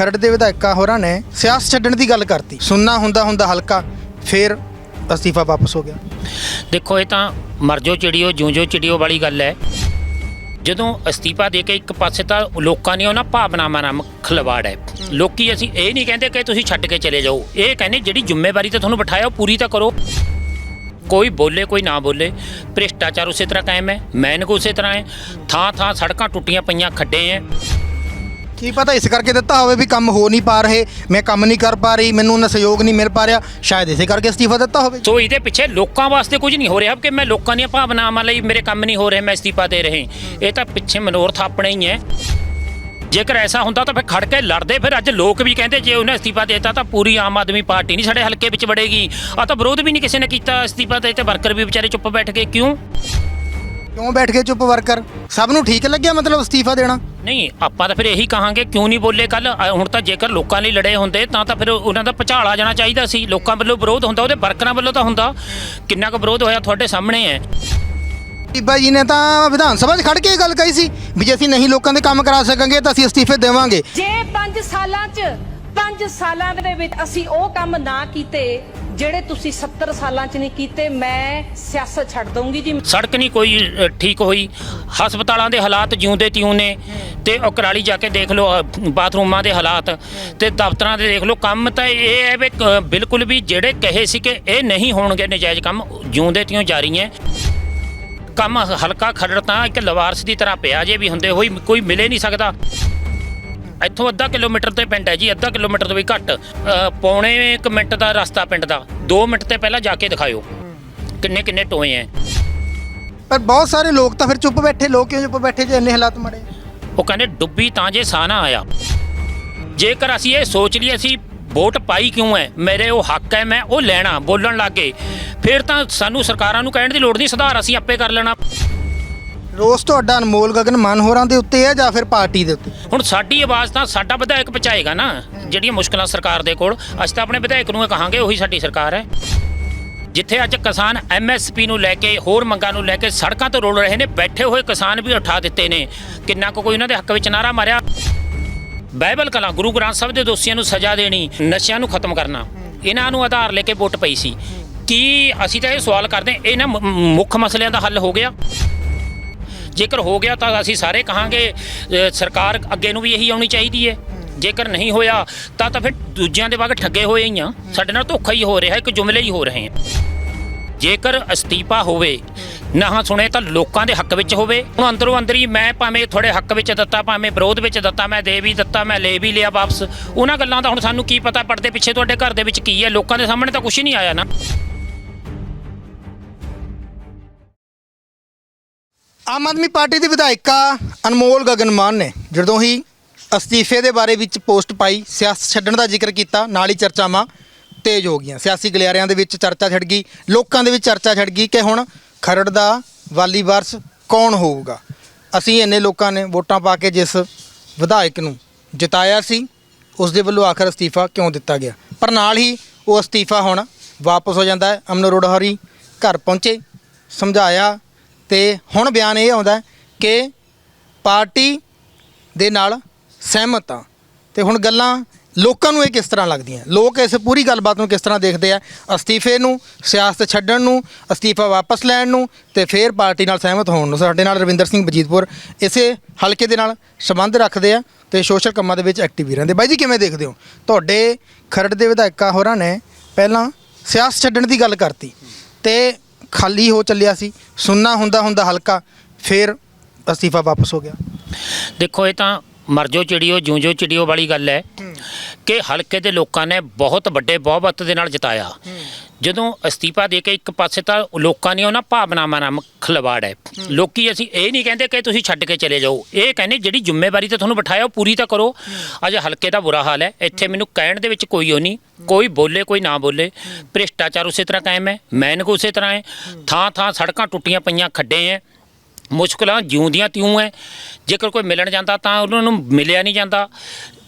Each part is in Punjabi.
ਖਰੜ ਦੇ ਵਿਧਾਇਕਾਂ ਹੋਰਾਂ ਨੇ ਸਿਆਸਤ ਛੱਡਣ ਦੀ ਗੱਲ ਕਰਤੀ। ਸੁਣਨਾ ਹੁੰਦਾ ਹੁੰਦਾ ਹਲਕਾ, ਫਿਰ ਅਸਤੀਫਾ ਵਾਪਸ ਹੋ ਗਿਆ। ਦੇਖੋ, ਇਹ ਤਾਂ ਮਰਜੋ ਚਿੜੀਓ ਜੂੰਜੋ ਚਿੜੀਓ ਵਾਲੀ ਗੱਲ ਹੈ। ਜਦੋਂ ਅਸਤੀਫਾ ਦੇ ਕੇ ਇੱਕ ਪਾਸੇ ਤਾਂ ਲੋਕਾਂ ਨੇ ਉਹਨਾਂ ਭਾਵਨਾਵਾਂ ਨਾਲ ਖਲਵਾੜ ਹੈ। ਲੋਕੀ ਅਸੀਂ ਇਹ ਨਹੀਂ ਕਹਿੰਦੇ ਕਿ ਤੁਸੀਂ ਛੱਡ ਕੇ ਚਲੇ ਜਾਓ। ਇਹ ਕਹਿੰਦੇ ਜਿਹੜੀ ਜ਼ਿੰਮੇਵਾਰੀ ਤੇ ਤੁਹਾਨੂੰ ਬਿਠਾਇਆ, ਉਹ ਪੂਰੀ ਤਾਂ ਕਰੋ। ਕੋਈ ਬੋਲੇ, ਕੋਈ ਨਾ ਬੋਲੇ, ਭ੍ਰਿਸ਼ਟਾਚਾਰ ਉਸੇ ਤਰ੍ਹਾਂ ਕਾਇਮ ਹੈ ਮੈਨਕ ਉਸੇ ਤਰ੍ਹਾਂ ਹੈ। ਥਾਂ ਥਾਂ ਸੜਕਾਂ ਟੁੱਟੀਆਂ ਪਈਆਂ, ਖੱਡੇ ਹੈ। ਕੀ ਪਤਾ ਇਸ ਕਰਕੇ ਦਿੱਤਾ ਹੋਵੇ ਵੀ ਕੰਮ ਹੋ ਨਹੀਂ ਪਾ ਰਹੇ ਮੈਂ ਕੰਮ ਨਹੀਂ ਕਰ ਪਾ ਰਹੀ ਮੈਨੂੰ ਉਹਨਾਂ ਸਹਿਯੋਗ ਨਹੀਂ ਮਿਲ ਪਾ ਰਿਹਾ ਸ਼ਾਇਦ ਇਸੇ ਕਰਕੇ ਅਸਤੀਫਾ ਦਿੱਤਾ ਹੋਵੇ। ਸੋ ਇਹਦੇ ਪਿੱਛੇ ਲੋਕਾਂ ਵਾਸਤੇ ਕੁਝ ਨਹੀਂ ਹੋ ਰਿਹਾ ਕਿ ਮੈਂ ਲੋਕਾਂ ਦੀਆਂ ਭਾਵਨਾਵਾਂ ਲਈ ਮੇਰੇ ਕੰਮ ਨਹੀਂ ਹੋ ਰਹੇ ਮੈਂ ਅਸਤੀਫਾ ਦੇ ਰਹੇ। ਇਹ ਤਾਂ ਪਿੱਛੇ ਮਨੋਰਥ ਆਪਣੇ ਹੀ ਹੈ। ਜੇਕਰ ਐਸਾ ਹੁੰਦਾ ਤਾਂ ਫਿਰ ਖੜ ਕੇ ਲੜਦੇ ਫਿਰ ਅੱਜ ਲੋਕ ਵੀ ਕਹਿੰਦੇ ਜੇ ਉਹਨੇ ਅਸਤੀਫਾ ਦਿੱਤਾ ਤਾਂ ਪੂਰੀ ਆਮ ਆਦਮੀ ਪਾਰਟੀ ਨਹੀਂ ਸਾਡੇ ਹਲਕੇ ਵਿੱਚ ਵੜੇਗੀ। ਆ ਤਾਂ ਵਿਰੋਧ ਵੀ ਨਹੀਂ ਕਿਸੇ ਨੇ ਕੀਤਾ ਅਸਤੀਫਾ ਦੇ ਤੇ ਵਰਕਰ ਵੀ ਵਿਚਾਰੇ ਚੁੱਪ ਬੈਠ ਗਏ ਕਿਉਂ? ਕਿਉਂ ਬੈਠ ਕੇ ਚੁੱਪ ਵਰਕਰ? ਸਭ ਨੂੰ ਠੀਕ ਲੱਗਿਆ ਮਤਲਬ ਅਸਤੀਫਾ ਦੇਣਾ? ਨਹੀਂ ਆਪਾਂ ਤਾਂ ਫਿਰ ਇਹੀ ਕਹਾਂਗੇ ਕਿਉਂ ਨਹੀਂ ਬੋਲੇ ਕੱਲ ਹੁਣ ਤਾਂ ਜੇਕਰ ਲੋਕਾਂ ਲਈ ਲੜੇ ਹੁੰਦੇ ਤਾਂ ਤਾਂ ਫਿਰ ਉਹਨਾਂ ਦਾ ਭਚਾਲ ਆ ਜਾਣਾ ਚਾਹੀਦਾ ਸੀ। ਲੋਕਾਂ ਵੱਲੋਂ ਵਿਰੋਧ ਹੁੰਦਾ ਉਹਦੇ ਵਰਕਰਾਂ ਵੱਲੋਂ ਤਾਂ ਹੁੰਦਾ। ਕਿੰਨਾ ਕੁ ਵਿਰੋਧ ਹੋਇਆ ਤੁਹਾਡੇ ਸਾਹਮਣੇ ਹੈ? ਬੀਬਾ ਜੀ ਨੇ ਤਾਂ ਵਿਧਾਨ ਸਭਾ 'ਚ ਖੜ ਕੇ ਇਹ ਗੱਲ ਕਹੀ ਸੀ ਵੀ ਜੇ ਅਸੀਂ ਨਹੀਂ ਲੋਕਾਂ ਦੇ ਕੰਮ ਕਰਾ ਸਕਾਂਗੇ ਤਾਂ ਅਸੀਂ ਅਸਤੀਫੇ ਦੇਵਾਂਗੇ। ਜੇ 5 ਸਾਲਾਂ 'ਚ 5 ਸਾਲਾਂ ਦੇ ਵਿੱਚ ਅਸੀਂ ਉਹ ਕੰਮ ਨਾ ਕੀਤੇ ਜਿਹੜੇ ਤੁਸੀਂ 70 ਸਾਲਾਂ 'ਚ ਨਹੀਂ ਕੀਤੇ ਮੈਂ ਸਿਆਸਤ ਛੱਡ ਦਊਂਗੀ ਜੀ। ਸੜਕ ਨਹੀਂ ਕੋਈ ਅ, ਠੀਕ ਹੋਈ। ਹਸਪਤਾਲਾਂ ਦੇ ਹਾਲਾਤ ਜਿਉਂਦੇ ਤਿਉਂ ਨੇ ਤੇ ਉਹ ਕਰਾਲੀ ਜਾ ਕੇ ਦੇਖ ਲਓ ਅ, ਬਾਥਰੂਮਾਂ ਦੇ ਹਾਲਾਤ ਤੇ ਦਫ਼ਤਰਾਂ ਦੇ ਦੇਖ ਲਓ। ਕੰਮ ਤਾਂ ਇਹ ਹੈ ਵੀ ਕ- ਬਿਲਕੁਲ ਵੀ ਜਿਹੜੇ ਕਹੇ ਸੀ ਕਿ ਇਹ ਨਹੀਂ ਹੋਣਗੇ ਨਜਾਇਜ਼ ਕੰਮ ਜਿਉਂਦੇ ਤਿਉਂ ਜਾਰੀ ਹੈ ਕੰਮ ਹਲਕਾ ਖਰੜ ਤਾਂ ਇੱਕ ਲਵਾਰਸ ਦੀ ਤਰ੍ਹਾਂ ਪਿਆ ਜੇ ਵੀ ਹੁੰਦੇ ਹੋਈ ਕੋਈ ਮਿਲੇ ਨਹੀਂ ਸਕਦਾ। ਇੱਥੋਂ ਅੱਧਾ ਕਿਲੋਮੀਟਰ ਤੇ ਪਿੰਡ ਹੈ ਜੀ ਅੱਧਾ ਕਿਲੋਮੀਟਰ ਤੋਂ ਵੀ ਘੱਟ। ਅ, ਪੌਣੇ ਇੱਕ ਮਿੰਟ ਦਾ ਰਸਤਾ ਪਿੰਡ ਦਾ। 2 ਮਿੰਟ ਤੇ ਪਹਿਲਾਂ ਜਾ ਕੇ ਦਿਖਾਇਓ। ਕਿੰਨੇ ਕਿੰਨੇ ਟੋਏ ਹੈ ਪਰ ਬਹੁਤ ਸਾਰੇ ਲੋਕ ਤਾਂ ਫਿਰ ਚੁੱਪ ਬੈਠੇ ਲੋਕ ਕਿਉਂ ਚੁੱਪ ਬੈਠੇ ਜੇ ਇੰਨੇ ਹਾਲਾਤ ਮਾੜੇ? ਉਹ ਕਹਿੰਦੇ ਡੁੱਬੀ ਤਾਂ ਜੇ ਸਾਹ ਨਾ ਆਇਆ। ਜੇਕਰ ਅਸੀਂ ਇਹ ਸੋਚ ਲਈ ਅਸੀਂ ਵੋਟ ਪਾਈ ਕਿਉਂ ਹੈ ਮੇਰੇ ਉਹ ਹੱਕ ਹੈ ਮੈਂ ਉਹ ਲੈਣਾ ਬੋਲਣ ਲੱਗੇ ਫਿਰ ਤਾਂ ਸਾਨੂੰ ਸਰਕਾਰਾਂ ਨੂੰ ਕਹਿਣ ਦੀ ਲੋੜ ਨਹੀਂ ਸੁਧਾਰ ਅਸੀਂ ਆਪੇ ਕਰ ਲੈਣਾ। ਰੋਸ ਤੁਹਾਡਾ ਅਨਮੋਲ ਗਗਨ ਮਾਨ ਹੋਰਾਂ ਦੇ ਉੱਤੇ ਹੈ ਜਾਂ ਫਿਰ ਪਾਰਟੀ ਦੇ ਉੱਤੇ? ਹੁਣ ਸਾਡੀ ਆਵਾਜ਼ ਤਾਂ ਸਾਡਾ ਵਿਧਾਇਕ ਪਹੁੰਚਾਏਗਾ ਨਾ, ਜਿਹੜੀਆਂ ਮੁਸ਼ਕਲਾਂ ਸਰਕਾਰ ਦੇ ਕੋਲ, ਅਸੀਂ ਤਾਂ ਆਪਣੇ ਵਿਧਾਇਕ ਨੂੰ ਇਹ ਕਹਾਂਗੇ, ਉਹੀ ਸਾਡੀ ਸਰਕਾਰ ਹੈ। ਜਿੱਥੇ ਅੱਜ ਕਿਸਾਨ ਐਮਐਸਪੀ ਨੂੰ ਲੈ ਕੇ, ਹੋਰ ਮੰਗਾਂ ਨੂੰ ਲੈ ਕੇ ਸੜਕਾਂ ਤੋਂ ਰੋਲ ਰਹੇ ਨੇ, ਬੈਠੇ ਹੋਏ ਕਿਸਾਨ ਵੀ ਉਠਾ ਦਿੱਤੇ ਨੇ। ਕਿੰਨਾ ਕੁ ਕੋਈ ਉਹਨਾਂ ਦੇ ਹੱਕ ਵਿੱਚ ਨਾਰਾ ਮਾਰਿਆ? ਬਾਈਬਲ ਕਲਾ, ਗੁਰੂ ਗ੍ਰੰਥ ਸਾਹਿਬ ਦੇ ਦੋਸ਼ੀਆਂ ਨੂੰ ਸਜ਼ਾ ਦੇਣੀ, ਨਸ਼ਿਆਂ ਨੂੰ ਖਤਮ ਕਰਨਾ, ਇਹਨਾਂ ਨੂੰ ਆਧਾਰ ਲੈ ਕੇ ਵੋਟ ਪਈ ਸੀ। ਕੀ ਅਸੀਂ ਤਾਂ ਇਹ ਸਵਾਲ ਕਰਦੇ ਇਹਨਾਂ ਮੁੱਖ ਮਸਲਿਆਂ ਦਾ ਹੱਲ ਹੋ ਗਿਆ? ਜੇਕਰ ਹੋ ਗਿਆ ਤਾਂ ਅਸੀਂ ਸਾਰੇ ਕਹਾਂਗੇ ਸਰਕਾਰ ਅੱਗੇ ਨੂੰ ਵੀ ਇਹੀ ਆਉਣੀ ਚਾਹੀਦੀ ਹੈ। ਜੇਕਰ ਨਹੀਂ ਹੋਇਆ ਤਾਂ ਤਾਂ ਫਿਰ ਦੂਜਿਆਂ ਦੇ ਵਾਂਗ ਠੱਗੇ ਹੋਏ ਹੀ ਆ। ਸਾਡੇ ਨਾਲ ਧੋਖਾ ਹੀ ਹੋ ਰਿਹਾ, ਇੱਕ ਜੁਮਲੇ ਹੀ ਹੋ ਰਹੇ ਆ। ਜੇਕਰ ਅਸਤੀਫਾ ਹੋਵੇ ਨਾ ਸੁਣੇ ਤਾਂ ਲੋਕਾਂ ਦੇ ਹੱਕ ਵਿੱਚ ਹੋਵੇ। ਹੁਣ ਅੰਦਰੋਂ ਅੰਦਰ ਹੀ ਮੈਂ ਭਾਵੇਂ ਥੋੜੇ ਹੱਕ ਵਿੱਚ ਦਿੱਤਾ, ਭਾਵੇਂ ਵਿਰੋਧ ਵਿੱਚ ਦਿੱਤਾ, ਮੈਂ ਦੇ ਵੀ ਦਿੱਤਾ, ਮੈਂ ਲੈ ਵੀ ਲਿਆ ਵਾਪਸ। ਉਹਨਾਂ ਗੱਲਾਂ ਦਾ ਹੁਣ ਸਾਨੂੰ ਕੀ ਪਤਾ ਪੜਦੇ ਪਿੱਛੇ ਤੁਹਾਡੇ ਘਰ ਦੇ ਵਿੱਚ ਕੀ ਹੈ? ਲੋਕਾਂ ਦੇ ਸਾਹਮਣੇ ਤਾਂ ਕੁਝ ਨਹੀਂ ਆਇਆ ਨਾ। ਆਮ ਆਦਮੀ ਪਾਰਟੀ ਦੇ ਵਿਧਾਇਕਾ ਅਨਮੋਲ ਗਗਨ ਮਾਨ ਨੇ, ਜਦੋਂ ਹੀ ਅਸਤੀਫੇ ਦੇ ਬਾਰੇ ਵਿੱਚ ਪੋਸਟ ਪਾਈ, ਸਿਆਸਤ ਛੱਡਣ ਦਾ ਜ਼ਿਕਰ ਕੀਤਾ, ਨਾਲ ਹੀ ਚਰਚਾਵਾਂ ਤੇਜ਼ ਹੋ ਗਈਆਂ। ਸਿਆਸੀ ਗਲਿਆਰਿਆਂ ਦੇ ਵਿੱਚ ਚਰਚਾ ਛੱਡ ਗਈ, ਲੋਕਾਂ ਦੇ ਵਿੱਚ ਚਰਚਾ ਛੱਡ ਗਈ ਕਿ ਹੁਣ ਖਰੜ ਦਾ ਵਾਲੀ ਵਾਰਸ ਕੌਣ ਹੋਊਗਾ? ਅਸੀਂ ਇੰਨੇ ਲੋਕਾਂ ਨੇ ਵੋਟਾਂ ਪਾ ਕੇ ਜਿਸ ਵਿਧਾਇਕ ਨੂੰ ਜਿਤਾਇਆ ਸੀ, ਉਸ ਦੇ ਵੱਲੋਂ ਆਖਰ ਅਸਤੀਫਾ ਕਿਉਂ ਦਿੱਤਾ ਗਿਆ? ਪਰ ਨਾਲ ਹੀ ਉਹ ਅਸਤੀਫਾ ਹੁਣ ਵਾਪਸ ਹੋ ਜਾਂਦਾ ਹੈ। ਅਮਨ ਅਰੋੜਾ ਘਰ ਪਹੁੰਚੇ, ਸਮਝਾਇਆ ਤੇ ਹੁਣ ਬਿਆਨ ਇਹ ਆਉਂਦਾ ਕਿ ਪਾਰਟੀ ਦੇ ਨਾਲ ਸਹਿਮਤ ਆ ਤੇ ਹੁਣ ਗੱਲਾਂ ਲੋਕਾਂ ਨੂੰ ਇਹ ਕਿਸ ਤਰ੍ਹਾਂ ਲੱਗਦੀਆਂ? ਲੋਕ ਇਸ ਪੂਰੀ ਗੱਲਬਾਤ ਨੂੰ ਕਿਸ ਤਰ੍ਹਾਂ ਦੇਖਦੇ ਆ? ਅਸਤੀਫੇ ਨੂੰ, ਸਿਆਸਤ ਛੱਡਣ ਨੂੰ, ਅਸਤੀਫਾ ਵਾਪਸ ਲੈਣ ਨੂੰ ਤੇ ਫਿਰ ਪਾਰਟੀ ਨਾਲ ਸਹਿਮਤ ਹੋਣ ਨੂੰ। ਸਾਡੇ ਨਾਲ ਰਵਿੰਦਰ ਸਿੰਘ ਬਜੀਤਪੁਰ ਇਸੇ ਹਲਕੇ ਦੇ ਨਾਲ ਸੰਬੰਧ ਰੱਖਦੇ ਆ ਤੇ ਸੋਸ਼ਲ ਕੰਮਾਂ ਦੇ ਵਿੱਚ ਐਕਟਿਵ ਹੀ ਰਹਿੰਦੇ। ਬਾਈ ਜੀ, ਕਿਵੇਂ ਦੇਖਦੇ ਹੋ? ਤੁਹਾਡੇ ਖਰੜ ਦੇ ਵਿਧਾਇਕਾਂ ਹੋਰਾਂ ਨੇ ਪਹਿਲਾਂ ਸਿਆਸਤ ਛੱਡਣ ਦੀ ਗੱਲ ਕਰਤੀ ਤੇ ਖਾਲੀ ਹੋ ਚੱਲਿਆ ਸੀ ਸੁਣਨਾ ਹੁੰਦਾ ਹੁੰਦਾ ਹਲਕਾ ਫਿਰ ਅਸਤੀਫਾ ਵਾਪਸ ਹੋ ਗਿਆ। ਦੇਖੋ ਇਹ ਤਾਂ ਮਰਜੋ ਚਿੜੀਓ ਜੂੰਜੋ ਚਿੜੀਓ ਵਾਲੀ ਗੱਲ ਹੈ ਕਿ ਹਲਕੇ ਦੇ ਲੋਕਾਂ ਨੇ ਬਹੁਤ ਵੱਡੇ ਬਹੁਮਤ ਦੇ ਨਾਲ ਜਿਤਾਇਆ। ਜਦੋਂ ਅਸਤੀਫਾ ਦੇ ਕੇ ਇੱਕ ਪਾਸੇ ਤਾਂ ਲੋਕਾਂ ਨੇ ਉਹਨਾਂ ਭਾਵਨਾਵਾਂ ਨਾਲ ਖਲਵਾੜ ਹੈ। ਲੋਕੀ ਅਸੀਂ ਇਹ ਨਹੀਂ ਕਹਿੰਦੇ ਕਿ ਤੁਸੀਂ ਛੱਡ ਕੇ ਚਲੇ ਜਾਓ। ਇਹ ਕਹਿੰਦੇ ਜਿਹੜੀ ਜ਼ਿੰਮੇਵਾਰੀ ਤੇ ਤੁਹਾਨੂੰ ਬਿਠਾਇਆ ਉਹ ਪੂਰੀ ਤਾਂ ਕਰੋ। ਅੱਜ ਹਲਕੇ ਦਾ ਬੁਰਾ ਹਾਲ ਹੈ। ਇੱਥੇ ਮੈਨੂੰ ਕਹਿਣ ਦੇ ਵਿੱਚ ਕੋਈ ਉਹ ਨਹੀਂ। ਕੋਈ ਬੋਲੇ ਕੋਈ ਨਾ ਬੋਲੇ। ਭ੍ਰਿਸ਼ਟਾਚਾਰ ਉਸੇ ਤਰ੍ਹਾਂ ਕਾਇਮ ਹੈ। ਮੈਨਕ ਉਸੇ ਤਰ੍ਹਾਂ ਹੈ। ਥਾਂ ਥਾਂ ਸੜਕਾਂ ਟੁੱਟੀਆਂ ਪਈਆਂ ਖੱਡੇ ਹੈ ਮੁਸ਼ਕਲਾਂ ਜਿਉਂਦੀਆਂ ਤਿਉਂ ਹੈ ਜੇਕਰ ਕੋਈ ਮਿਲਣ ਜਾਂਦਾ ਤਾਂ ਉਹਨਾਂ ਨੂੰ ਮਿਲਿਆ ਨਹੀਂ ਜਾਂਦਾ।